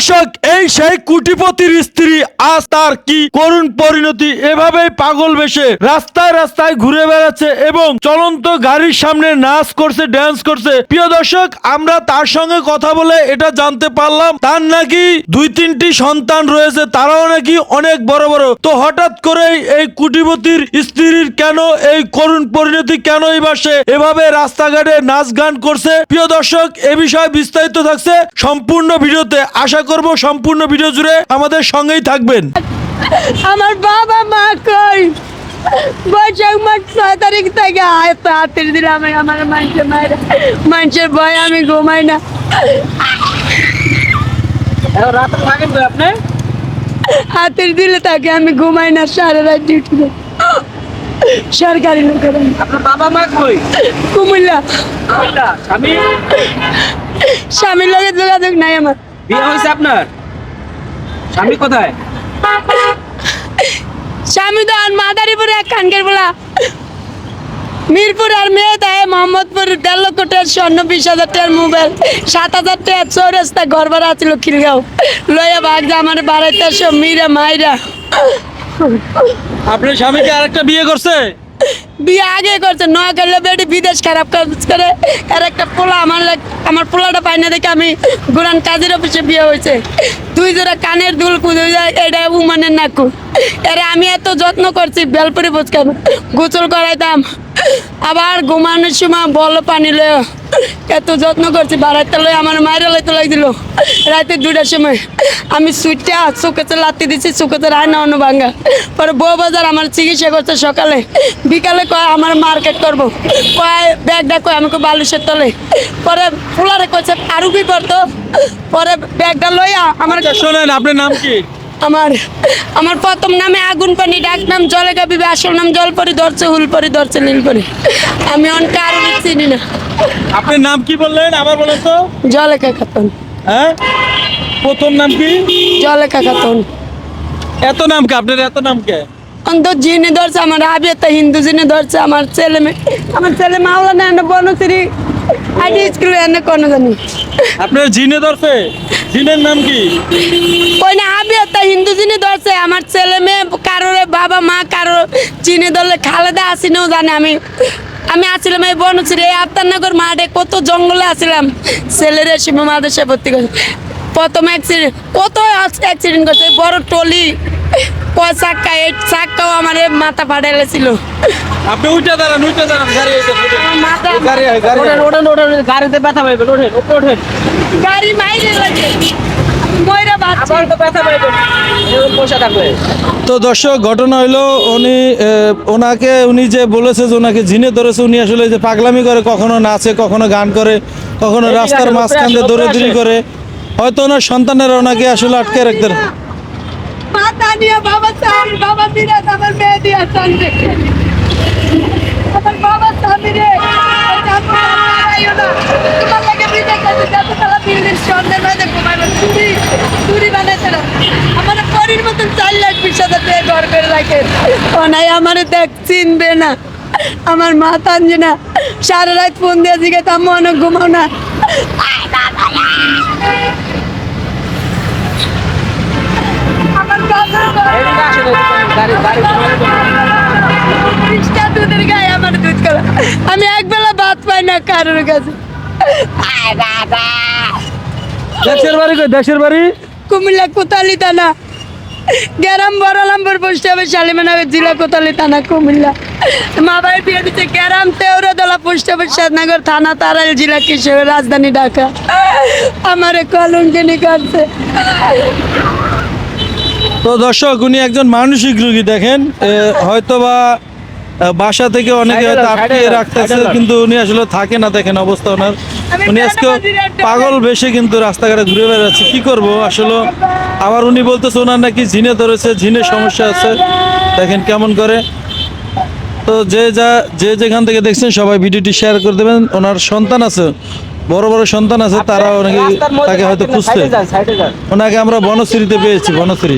দর্শক এই সেই কুটিপতির স্ত্রী। আজ তার কি করুণ পরিণতি? এভাবেই পাগল বেশে রাস্তায় রাস্তায় ঘুরে বেড়াচ্ছে এবং চলন্ত গাড়ির সামনে নাচ করছে ড্যান্স করছে। প্রিয় দর্শক, আমরা তার সঙ্গে কথা বলে এটা জানতে পারলাম। তার নাকি দুই তিনটি সন্তান রয়েছে, তারাও নাকি অনেক বড় বড়। তো হঠাৎ করেই এই কুটিপতির স্ত্রীর কেন এই করুণ পরিণতি কেনই বাসে এভাবে রাস্তাঘাটে নাচ গান করছে? প্রিয় দর্শক, এ বিষয়ে বিস্তারিত থাকছে সম্পূর্ণ ভিডিওতে। আশা করব সম্পূর্ণ ভিডিও জুড়ে আমাদের সঙ্গেই থাকবেন। আমার বাবা মা কই? বৈশাখ মাস ছয় তারিখ থেকে আয় দিলে আমি আমার মানুষের মায়ের মানুষের ভয় আমি ঘুমাই না। রাতে থাকেন তো আপনি? হাতের দিলে তাকে আমি ঘুমাই না সারা রাত ডিউটি করি। সরকারি লোকের আপনার বাবা মা কই? কুমিল্লা। স্বামীর লোকের যোগাযোগ নাই আমার। বিয়ে হয়েছে আপনার? স্বামী কোথায়? স্বামী তো আর মাদারীপুরে এক কানকের বলা। মিরপুর আর মেয়ে দেয় মোহাম্মদপুর দেড় লক্ষ টাকার স্বর্ণ বিশ হাজার টাকার মোবাইল সাত হাজার টাকার চৌরাস্তা ঘর ভাড়া খিলগাঁও। লইয়া ভাগ আমার বাড়াইতে সব মিরা মাইরা। আপনার স্বামীকে আরেকটা বিয়ে করছে? বিয়ে আগে করছে নয় করলে বেটি বিদেশ খারাপ কাজ করে। আর একটা পোলা আমার লাগ- আমার পোলাটা পাই না দেখে আমি গুরান কাজের অফিসে বিয়ে হয়েছে। দুই জোড়া কানের দুল কুদে যায়, এটা উমানের নাকু। এরা আমি এত যত্ন করছি, বেলপুরি ফুচকা গোসল করাইতাম। আবার ঘুমানোর সময় বল পানি লয় এত যত্ন করছি বাড়াইতে লয় আমার মায়ের লাইতে লাগছিল। রাতে দুটার সময় আমি সুইটটা চোখেতে লাতি দিচ্ছি চোখেতে রায় অন্য ভাঙ্গা। পরে বউ বাজার আমার চিকিৎসা করছে সকালে। বিকালে কয়, আমার মার্কেট করব। কয় ব্যাগটা কয়, আমাকে বালুসের তলে। পরে ফুলারে কইছে, আরও কি করতো? পরে ব্যাগটা লইয়া আমার আচ্ছা শোনেন, আপনার নাম কি? আমার আমার প্রথম নামে আগুন পানি ডাক নাম জলে গাবিবে আসল নাম জল পরি ধরছে হুল পরি ধরছে নীল পরি আমি অন কারণ চিনি না। আপনার নাম কি বললেন? আবার বলেন তো। জলে খাতন। হ্যাঁ? প্রথম নাম কি? জলে খাতন। এত নাম কে? আপনার এত নাম কে? অন্ত জিনে ধরছে আমার আবিয়াতে হিন্দু জিনে ধরছে আমার ছেলে মেয়ে আমার ছেলে মাওলা না এনে বনশ্রী। আইডি স্কুলে এনে কোনো জানি। আপনার জিনে ধরছে? জিনের নাম কি? ওই না আবিয়াতে হিন্দু জিনে ধরছে। আমার ছেলে মেয়ে কারোর বাবা মা কারও চিনে ধরলে খালেদা আসিনেও জানে। আমি আমি আসছিলাম এই বনশ্রী এই আফতারনগর মাঠে কত জঙ্গলে আসছিলাম। ছেলেরা শিবু মাদেশে ভর্তি করছে প্রথম অ্যাক্সিডেন্ট কত অ্যাক্সিডেন্ট করছে? বড় টলি। কয় চাক্কা এই চাক্কাও আমার মাথা ফাটাইলেছিল। আপনি উঠে দাঁড়ান উঠে দাঁড়ান গাড়ি গাড়ি গাড়ি ওঠেন ওঠেন ওঠেন গাড়িতে ব্যথা পাইবেন ওঠেন উপরে ওঠেন। গাড়ি মাইরে লাগে ময়রা বাচ্চা আবার তো দর্শক ঘটনা হইল উনি ওনাকে উনি যে বলেছে যে ওনাকে জিনে ধরেছে উনি আসলে যে পাগলামি করে কখনো নাচে কখনো গান করে কখনো রাস্তার মাঝখান দিয়ে আসে, করে। হয়তো ওনার সন্তানেরা ওনাকে আসলে আটকে রাখতে মাথা নিয়ে বাবা বাবা আমার মেয়ে দিয়া আমার বাবা স্বামী রে আমার পরির মতন করে রাখে। দেখ, চিনবে না। আমার মা টানছে না। সারা রাত ফোন দিয়ে জিজ্ঞেস আমি অনেক ঘুমাও না। দুধের গায়ে আমার দুধ কলা আমি একবেলা ভাত পাই না কারোর কাছে। দেশের বাড়ি কই? দেশের বাড়ি? কুমিল্লা কোতালি থানা। গ্যারাম বড়ালাম্বর পোস্ট হবে শালিমানগর জেলা কোতালি থানা কুমিল্লা। মা ভাই বিয়ে দিচ্ছে গ্যারাম তেওরদলা পোস্ট হবে সাদনগর থানা তারাইল জেলা কিশোর রাজধানী ঢাকা। আমার কলঙ্কিনী করছে। তো দর্শক উনি একজন মানসিক রোগী দেখেন হয়তোবা বাসা থেকে অনেকে হয়তো আটকিয়ে রাখতেছে। কিন্তু উনি আসলে থাকে না দেখেন অবস্থা ওনার। উনি আজকে পাগল বেশে কিন্তু রাস্তাঘাটে ঘুরে বেড়াচ্ছে কি করব? আসলে আবার উনি বলতেছে ওনার নাকি ঝিনে ধরেছে ঝিনের সমস্যা আছে। দেখেন কেমন করে। তো যে যা যে যেখান থেকে দেখছেন সবাই ভিডিওটি শেয়ার করে দেবেন। ওনার সন্তান আছে বড় বড় সন্তান আছে তারা অনেকে তাকে হয়তো খুঁজতে ওনাকে আমরা বনশ্রীতে পেয়েছি বনশ্রী।